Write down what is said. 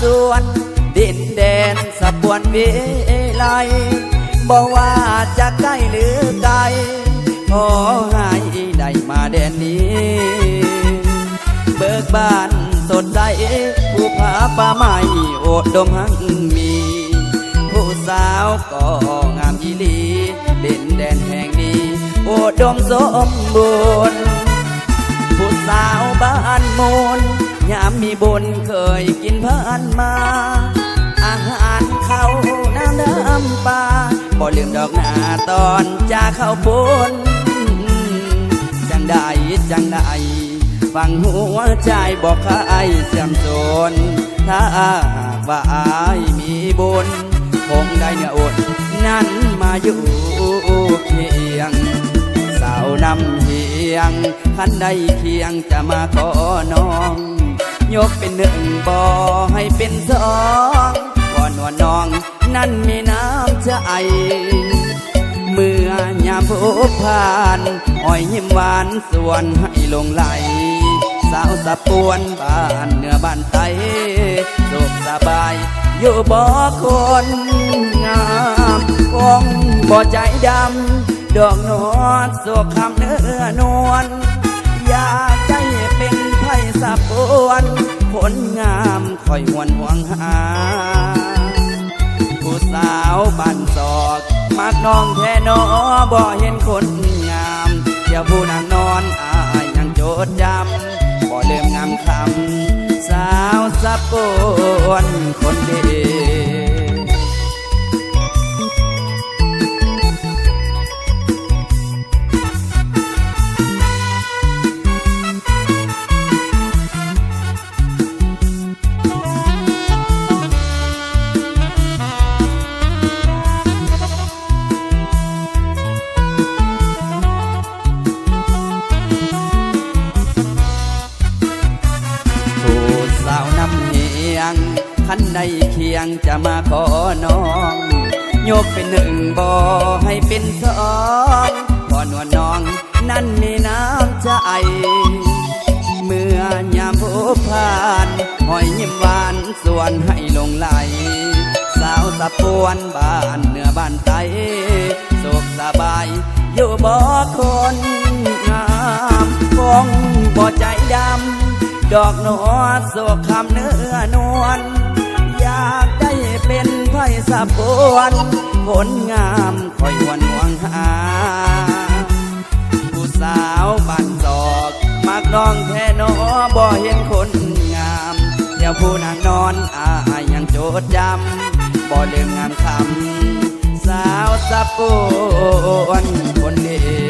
สวน ดินแดนสะบวนเวไลบอกว่าจะใกล้หรือไกลขอให้ได้มาแดนนี้ เบิกบานสดใสผู้ผาป่าไม้โอดดมหังมี ผู้สาวก็งามยีลีเด่นแดนแห่งนี้ โอดดมสมบูรณ์ ผู้สาวบ้านมูล ยามมีบุญเคยกินผ่านมา อาหารเขาน้ำน้ำปลาบ่ลืมดอกหนาตอนจากเข้าปุนจังได้จังได้ฟังหัวใจบอกข้าไอ้เสื่อมโซนถ้าหากว่าอายมีบุญคงได้เนื้ออดนั้นมาอยู่เคียง สาวนำเฮียงคันใดเคียงจะมาขอน้อง ยกเป็นหนึ่งบ่อให้เป็นสองก่อนว่าน้องนั้นมีน้ำใจเมื่อยามพบผ่านอ้อยยิ้มหวานส่วนให้ลงไหล สาวสะปวนบ้านเหนือบ้านไตสุขสบายอยู่บ่อคนงามคงบ่อใจดำดอกนอดสวกคำเนื้อนวลอยาก สะปวนผลงามคอยหวนห่วงหา ผู้สาวบ้านศอกมักน้องแท่นอบ่เห็นคนงามเดี๋ยวผู้นางนอนอายยังโจดจำบ่เลืมงามคำสาวสะปวนคนดี งคันใดเคียงจะมาขอน้อง โยกเป็นหนึ่งบ่ให้เป็นสองพอนวลน้องนั้นมีน้ำใจเมื่อยามพบผ่านหอยยิ้มหวานส่วนให้ลงไหล สาวสะปวนบ้านเหนือบ้านไตสุขสบายอยู่บ่คนงามคงบ่ใจดำ ดอกหนอดโศกคำเนื้อนวลอยากได้เป็นไพ่สะปวนผลงามคอยหวนห่วงหา ผู้สาวบ้านศอกมักน้องแท้นอบ่เห็นคนงาม เดี๋ยวผู้นางนอนอายยังโจดจำบ่ลืมงามคำสาวสะปวนคนเดี